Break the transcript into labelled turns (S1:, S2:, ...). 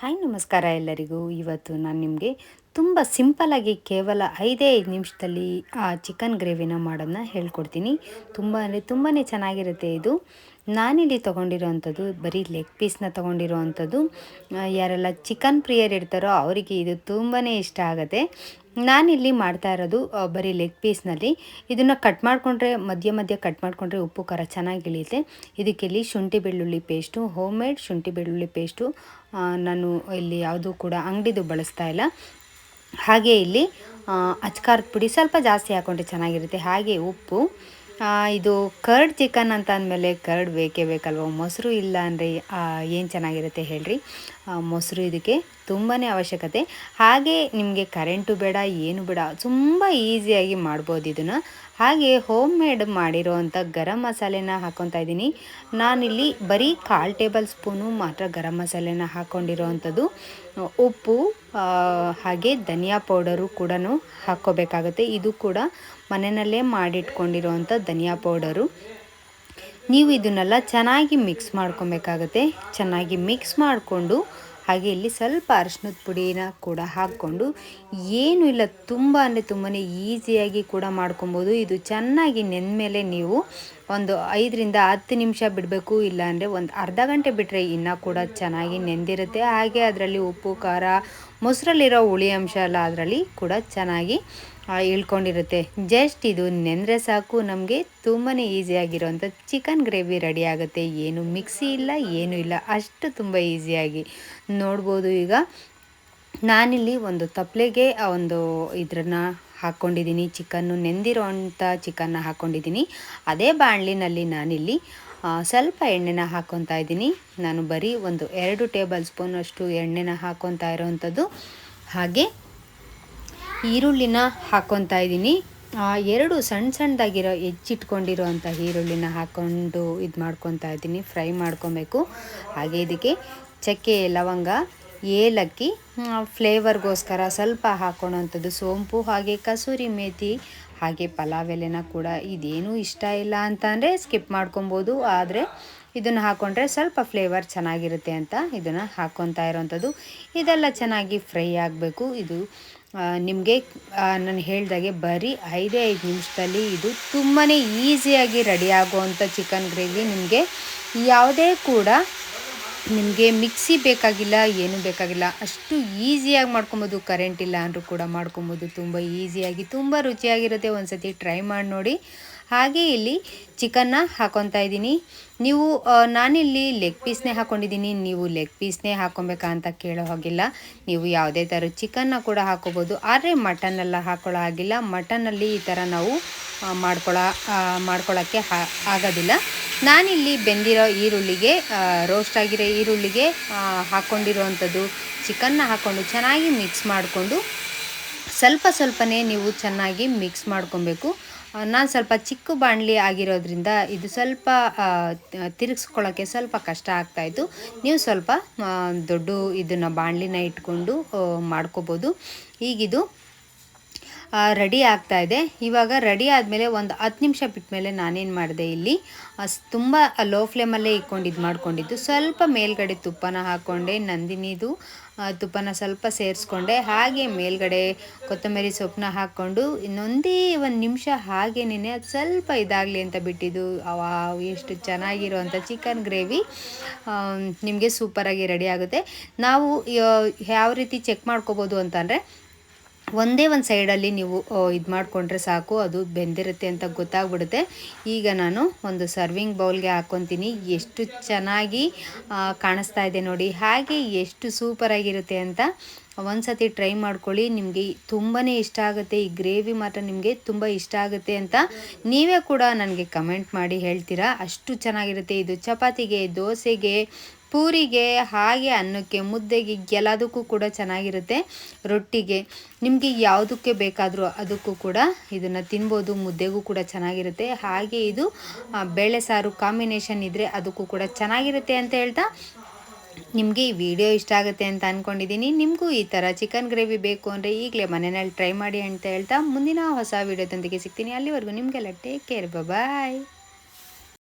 S1: Hi ನಮಸ್ಕಾರ ಎಲ್ಲರಿಗೂ. ಇವತ್ತು ನಾನು ನಿಮಗೆ ತುಂಬ ಸಿಂಪಲಾಗಿ ಕೇವಲ ಐದೇ ಐದು ನಿಮಿಷದಲ್ಲಿ ಆ ಚಿಕನ್ ಗ್ರೇವಿನ ಮಾಡೋದನ್ನ ಹೇಳ್ಕೊಡ್ತೀನಿ. ತುಂಬ ಅಂದರೆ ತುಂಬಾ ಚೆನ್ನಾಗಿರುತ್ತೆ ಇದು. ನಾನಿಲ್ಲಿ ತೊಗೊಂಡಿರೋವಂಥದ್ದು ಬರೀ ಲೆಗ್ ಪೀಸ್ನ ತೊಗೊಂಡಿರೋವಂಥದ್ದು ಯಾರೆಲ್ಲ ಚಿಕನ್ ಪ್ರಿಯರ್ ಇರ್ತಾರೋ ಅವರಿಗೆ ಇದು ತುಂಬಾ ಇಷ್ಟ ಆಗುತ್ತೆ. ನಾನಿಲ್ಲಿ ಮಾಡ್ತಾ ಇರೋದು ಬರೀ ಲೆಗ್ ಪೀಸ್ನಲ್ಲಿ. ಇದನ್ನು ಕಟ್ ಮಾಡಿಕೊಂಡ್ರೆ, ಮಧ್ಯ ಮಧ್ಯ ಕಟ್ ಮಾಡಿಕೊಂಡ್ರೆ ಉಪ್ಪು, ಖಾರ ಚೆನ್ನಾಗಿ ಇಳಿಯುತ್ತೆ. ಇದಕ್ಕಿಲ್ಲಿ ಶುಂಠಿ ಬೆಳ್ಳುಳ್ಳಿ ಪೇಸ್ಟು ಹೋಮ್ ಮೇಡ್ ಶುಂಠಿ ಬೆಳ್ಳುಳ್ಳಿ ಪೇಸ್ಟು. ನಾನು ಇಲ್ಲಿ ಯಾವುದೂ ಕೂಡ ಅಂಗಡಿದು ಬಳಸ್ತಾ ಇಲ್ಲ. ಹಾಗೆ ಇಲ್ಲಿ ಅಚ್ಕಾರದ ಪುಡಿ ಸ್ವಲ್ಪ ಜಾಸ್ತಿ ಹಾಕೊಂಡ್ರೆ ಚೆನ್ನಾಗಿರುತ್ತೆ. ಹಾಗೆ ಉಪ್ಪು ಇದು ಕರ್ಡ್ ಚಿಕನ್ ಅಂತ ಅಂದಮೇಲೆ ಕರ್ಡ್ ಬೇಕೇ ಬೇಕಲ್ವ? ಮೊಸರು ಇಲ್ಲ ಅಂದರೆ ಏನು ಚೆನ್ನಾಗಿರುತ್ತೆ ಹೇಳ್ರಿ? ಮೊಸರು ಇದಕ್ಕೆ ತುಂಬಾ ಅವಶ್ಯಕತೆ. ಹಾಗೆ ನಿಮಗೆ ಕರೆಂಟು ಬೇಡ, ಏನು ಬೇಡ, ತುಂಬ ಈಸಿಯಾಗಿ ಮಾಡ್ಬೋದು ಇದನ್ನು. ಹಾಗೆ ಹೋಮ್ ಮೇಡ್ ಮಾಡಿರೋವಂಥ ಗರಂ ಮಸಾಲೆನ ಹಾಕ್ಕೊತಾ ಇದ್ದೀನಿ. ನಾನಿಲ್ಲಿ ಬರೀ ಕಾಲು ಟೇಬಲ್ ಸ್ಪೂನು ಮಾತ್ರ ಗರಂ ಮಸಾಲೆನ ಹಾಕ್ಕೊಂಡಿರೋವಂಥದ್ದು ಉಪ್ಪು ಹಾಗೆ ಧನಿಯಾ ಪೌಡರು ಕೂಡ ಹಾಕ್ಕೋಬೇಕಾಗುತ್ತೆ. ಇದು ಕೂಡ ಮನೆಯಲ್ಲೇ ಮಾಡಿಟ್ಕೊಂಡಿರೋವಂಥ ಧನಿಯಾ ಪೌಡರು. ನೀವು ಇದನ್ನೆಲ್ಲ ಚೆನ್ನಾಗಿ ಮಿಕ್ಸ್ ಮಾಡ್ಕೊಬೇಕಾಗತ್ತೆ. ಚೆನ್ನಾಗಿ ಮಿಕ್ಸ್ ಮಾಡಿಕೊಂಡು, ಹಾಗೆ ಇಲ್ಲಿ ಸ್ವಲ್ಪ ಅರಿಶಿನದ ಪುಡಿನ ಕೂಡ ಹಾಕ್ಕೊಂಡು, ಏನು ಇಲ್ಲ ತುಂಬ ಅಂದರೆ ತುಂಬಾ ಈಸಿಯಾಗಿ ಕೂಡ ಮಾಡ್ಕೊಬೋದು. ಇದು ಚೆನ್ನಾಗಿ ನೆಂದಮೇಲೆ ನೀವು ಒಂದು ಐದರಿಂದ ಹತ್ತು ನಿಮಿಷ ಬಿಡಬೇಕು, ಇಲ್ಲಾಂದರೆ ಒಂದು ಅರ್ಧ ಗಂಟೆ ಬಿಟ್ಟರೆ ಇನ್ನೂ ಕೂಡ ಚೆನ್ನಾಗಿ ನೆಂದಿರುತ್ತೆ. ಹಾಗೆ ಅದರಲ್ಲಿ ಉಪ್ಪು, ಖಾರ, ಮೊಸರಲ್ಲಿರೋ ಹುಳಿ ಅಂಶ ಎಲ್ಲ ಅದರಲ್ಲಿ ಕೂಡ ಚೆನ್ನಾಗಿ ಇಳ್ಕೊಂಡಿರುತ್ತೆ. ಜಸ್ಟ್ ಇದು ನೆಂದರೆ ಸಾಕು, ನಮಗೆ ತುಂಬಾ ಈಸಿಯಾಗಿರೋಂಥ ಚಿಕನ್ ಗ್ರೇವಿ ರೆಡಿ ಆಗುತ್ತೆ. ಏನು ಮಿಕ್ಸಿ ಇಲ್ಲ, ಏನೂ ಇಲ್ಲ, ಅಷ್ಟು ತುಂಬ ಈಸಿಯಾಗಿ ನೋಡ್ಬೋದು ಈಗ ನಾನಿಲ್ಲಿ ಒಂದು ತಪ್ಪಲೆಗೆ ಒಂದು ಇದನ್ನು ಹಾಕ್ಕೊಂಡಿದ್ದೀನಿ ಚಿಕನ್ನು ನೆಂದಿರೋ ಅಂಥ ಚಿಕನ್ನ ಹಾಕ್ಕೊಂಡಿದ್ದೀನಿ ಅದೇ ಬಾಣಲಿನಲ್ಲಿ ನಾನಿಲ್ಲಿ ಸ್ವಲ್ಪ ಎಣ್ಣೆನ ಹಾಕ್ಕೊತಾ ಇದ್ದೀನಿ. ನಾನು ಬರೀ ಒಂದು ಎರಡು ಟೇಬಲ್ ಸ್ಪೂನಷ್ಟು ಎಣ್ಣೆನ ಹಾಕ್ಕೊತಾ ಇರೋವಂಥದ್ದು ಹಾಗೆ ಈರುಳ್ಳಿನ ಹಾಕ್ಕೊತಾ ಇದ್ದೀನಿ. ಎರಡು ಸಣ್ಣ ಸಣ್ಣದಾಗಿರೋ ಹೆಚ್ಚಿಟ್ಕೊಂಡಿರೋ ಅಂಥ ಈರುಳ್ಳಿನ ಹಾಕ್ಕೊಂಡು ಇದು ಮಾಡ್ಕೊತಾ ಇದ್ದೀನಿ. ಫ್ರೈ ಮಾಡ್ಕೊಬೇಕು. ಹಾಗೆ ಇದಕ್ಕೆ ಚಕ್ಕೆ, ಲವಂಗ ಏಲಕ್ಕಿ ಫ್ಲೇವರ್ಗೋಸ್ಕರ ಸ್ವಲ್ಪ ಹಾಕೊಳ್ಳೋವಂಥದ್ದು ಸೋಂಪು, ಹಾಗೆ ಕಸೂರಿ ಮೇಥಿ ಹಾಗೆ ಪಲಾವ್ ಎಲೆನ ಕೂಡ. ಇದೇನೂ ಇಷ್ಟ ಇಲ್ಲ ಅಂತಂದರೆ ಸ್ಕಿಪ್ ಮಾಡ್ಕೊಬೋದು. ಆದರೆ ಇದನ್ನು ಹಾಕ್ಕೊಂಡ್ರೆ ಸ್ವಲ್ಪ ಫ್ಲೇವರ್ ಚೆನ್ನಾಗಿರುತ್ತೆ ಅಂತ ಇದನ್ನು ಹಾಕ್ಕೊತಾ ಇರೋವಂಥದ್ದು ಇದೆಲ್ಲ ಚೆನ್ನಾಗಿ ಫ್ರೈ ಆಗಬೇಕು. ಇದು ನಿಮಗೆ ನಾನು ಹೇಳಿದಾಗೆ ಬರೀ ಐದೇ ಐದು ನಿಮಿಷದಲ್ಲಿ ಇದು ತುಂಬಾ ಈಸಿಯಾಗಿ ರೆಡಿ ಆಗುವಂಥ ಚಿಕನ್ ಗ್ರೇವಿ ನಿಮಗೆ ಯಾವುದೇ ಕೂಡ ನಿಮಗೆ ಮಿಕ್ಸಿ ಬೇಕಾಗಿಲ್ಲ, ಏನೂ ಬೇಕಾಗಿಲ್ಲ, ಅಷ್ಟು ಈಸಿಯಾಗಿ ಮಾಡ್ಕೊಬೋದು. ಕರೆಂಟ್ ಇಲ್ಲ ಅಂದರೂ ಕೂಡ ಮಾಡ್ಕೊಬೋದು. ತುಂಬ ಈಸಿಯಾಗಿ, ತುಂಬ ರುಚಿಯಾಗಿರುತ್ತೆ. ಒಂದು ಸತಿ ಟ್ರೈ ಮಾಡಿ ನೋಡಿ. ಹಾಗೆ ಇಲ್ಲಿ ಚಿಕನ್ನ ಹಾಕೊತಾ ಇದ್ದೀನಿ. ನೀವು ನಾನಿಲ್ಲಿ ಲೆಗ್ ಪೀಸ್ನೇ ಹಾಕ್ಕೊಂಡಿದ್ದೀನಿ ನೀವು ಲೆಗ್ ಪೀಸ್ನೇ ಹಾಕ್ಕೊಬೇಕಾ ಅಂತ ಕೇಳೋ ಹಾಗಿಲ್ಲ. ನೀವು ಯಾವುದೇ ಥರ ಚಿಕನ್ನ ಕೂಡ ಹಾಕೋಬೋದು. ಆದರೆ ಮಟನ್ನೆಲ್ಲ ಹಾಕೊಳ್ಳೋ ಹಾಗಿಲ್ಲ. ಮಟನ್ನಲ್ಲಿ ಈ ಥರ ನಾವು ಮಾಡ್ಕೊಳ್ಳೋ ಮಾಡ್ಕೊಳ್ಳೋಕ್ಕೆ ಆಗೋದಿಲ್ಲ. ನಾನಿಲ್ಲಿ ಬೆಂದಿರೋ ಈರುಳ್ಳಿಗೆ ರೋಸ್ಟ್ ಆಗಿರೋ ಈರುಳ್ಳಿಗೆ ಹಾಕ್ಕೊಂಡಿರೋವಂಥದ್ದು ಚಿಕನ್ನ ಹಾಕ್ಕೊಂಡು ಚೆನ್ನಾಗಿ ಮಿಕ್ಸ್ ಮಾಡಿಕೊಂಡು ಸ್ವಲ್ಪ ಸ್ವಲ್ಪನೇ ನೀವು ಚೆನ್ನಾಗಿ ಮಿಕ್ಸ್ ಮಾಡ್ಕೊಬೇಕು. ನಾನು ಸ್ವಲ್ಪ ಚಿಕ್ಕ ಬಾಣಲಿ ಆಗಿರೋದ್ರಿಂದ ಇದು ಸ್ವಲ್ಪ ತಿರುಗಿಸ್ಕೊಳ್ಳೋಕ್ಕೆ ಸ್ವಲ್ಪ ಕಷ್ಟ ಆಗ್ತಾಯಿತ್ತು ನೀವು ಸ್ವಲ್ಪ ದೊಡ್ಡ ಇದನ್ನು ಬಾಣಲಿನ ಇಟ್ಕೊಂಡು ಮಾಡ್ಕೋಬೋದು. ಈಗಿದು ರೆಡಿ ಆಗ್ತಾ ಇದೆ. ಇವಾಗ ರೆಡಿ ಆದಮೇಲೆ ಒಂದು ಹತ್ತು ನಿಮಿಷ ಬಿಟ್ಟ ಮೇಲೆ ನಾನೇನು ಮಾಡಿದೆ ಇಲ್ಲಿ ತುಂಬ ಲೋ ಫ್ಲೇಮಲ್ಲೇ ಇಕ್ಕೊಂಡು ಇದು ಮಾಡ್ಕೊಂಡಿದ್ದು. ಸ್ವಲ್ಪ ಮೇಲ್ಗಡೆ ತುಪ್ಪನ ಹಾಕ್ಕೊಂಡೆ ನಂದಿನಿದು ತುಪ್ಪನ ಸ್ವಲ್ಪ ಸೇರಿಸ್ಕೊಂಡೆ, ಹಾಗೆ ಮೇಲ್ಗಡೆ ಕೊತ್ತಂಬರಿ ಸೊಪ್ಪನ್ನ ಹಾಕ್ಕೊಂಡು ಇನ್ನೊಂದೇ ಒಂದು ನಿಮಿಷ ಹಾಗೇನೇ ಅದು ಸ್ವಲ್ಪ ಇದಾಗಲಿ ಅಂತ ಬಿಟ್ಟಿದ್ದು. ಅವಾ ಎಷ್ಟು ಚೆನ್ನಾಗಿರುವಂಥ ಚಿಕನ್ ಗ್ರೇವಿ. ನಿಮಗೆ ಸೂಪರಾಗಿ ರೆಡಿ ಆಗುತ್ತೆ. ನಾವು ಯಾವ ರೀತಿ ಚೆಕ್ ಮಾಡ್ಕೋಬೋದು ಅಂತಂದರೆ ಒಂದೇ ಒಂದು ಸೈಡಲ್ಲಿ ನೀವು ಇದು ಮಾಡಿಕೊಂಡ್ರೆ ಸಾಕು, ಅದು ಬೆಂದಿರುತ್ತೆ ಅಂತ ಗೊತ್ತಾಗ್ಬಿಡುತ್ತೆ. ಈಗ ನಾನು ಒಂದು ಸರ್ವಿಂಗ್ ಬೌಲ್ಗೆ ಹಾಕ್ಕೊತೀನಿ ಎಷ್ಟು ಚೆನ್ನಾಗಿ ಕಾಣಿಸ್ತಾ ಇದೆ ನೋಡಿ. ಹಾಗೆ ಎಷ್ಟು ಸೂಪರಾಗಿರುತ್ತೆ ಅಂತ ಒಂದು ಸತಿ ಟ್ರೈ ಮಾಡ್ಕೊಳ್ಳಿ. ನಿಮಗೆ ತುಂಬಾ ಇಷ್ಟ ಆಗುತ್ತೆ. ಈ ಗ್ರೇವಿ ಮಾತ್ರ ನಿಮಗೆ ತುಂಬ ಇಷ್ಟ ಆಗುತ್ತೆ ಅಂತ ನೀವೇ ಕೂಡ ನನಗೆ ಕಮೆಂಟ್ ಮಾಡಿ ಹೇಳ್ತೀರಾ. ಅಷ್ಟು ಚೆನ್ನಾಗಿರುತ್ತೆ. ಇದು ಚಪಾತಿಗೆ, ದೋಸೆಗೆ ಪೂರಿಗೆ ಹಾಗೆ ಅನ್ನಕ್ಕೆ, ಮುದ್ದೆಗೆ ಎಲ್ಲದಕ್ಕೂ ಕೂಡ ಚೆನ್ನಾಗಿರುತ್ತೆ. ರೊಟ್ಟಿಗೆ ನಿಮಗೆ ಯಾವುದಕ್ಕೆ ಬೇಕಾದರೂ ಅದಕ್ಕೂ ಕೂಡ ಇದನ್ನು ತಿನ್ಬೋದು, ಮುದ್ದೆಗೂ ಕೂಡ ಚೆನ್ನಾಗಿರುತ್ತೆ. ಹಾಗೆ ಇದು ಬೇಳೆ ಸಾರು ಕಾಂಬಿನೇಷನ್ ಇದ್ದರೆ ಅದಕ್ಕೂ ಕೂಡ ಚೆನ್ನಾಗಿರುತ್ತೆ ಅಂತ ಹೇಳ್ತಾ ನಿಮಗೆ ಈ ವಿಡಿಯೋ ಇಷ್ಟ ಆಗುತ್ತೆ ಅಂತ ಅಂದ್ಕೊಂಡಿದ್ದೀನಿ ನಿಮಗೂ ಈ ಥರ ಚಿಕನ್ ಗ್ರೇವಿ ಬೇಕು ಅಂದರೆ ಈಗಲೇ ಮನೆಯಲ್ಲಿ ಟ್ರೈ ಮಾಡಿ ಅಂತ ಹೇಳ್ತಾ ಮುಂದಿನ ಹೊಸ ವಿಡಿಯೋದೊಂದಿಗೆ ಸಿಗ್ತೀನಿ. ಅಲ್ಲಿವರೆಗೂ ನಿಮಗೆಲ್ಲ ಟೇಕ್ ಕೇರ್ ಬಾಯ್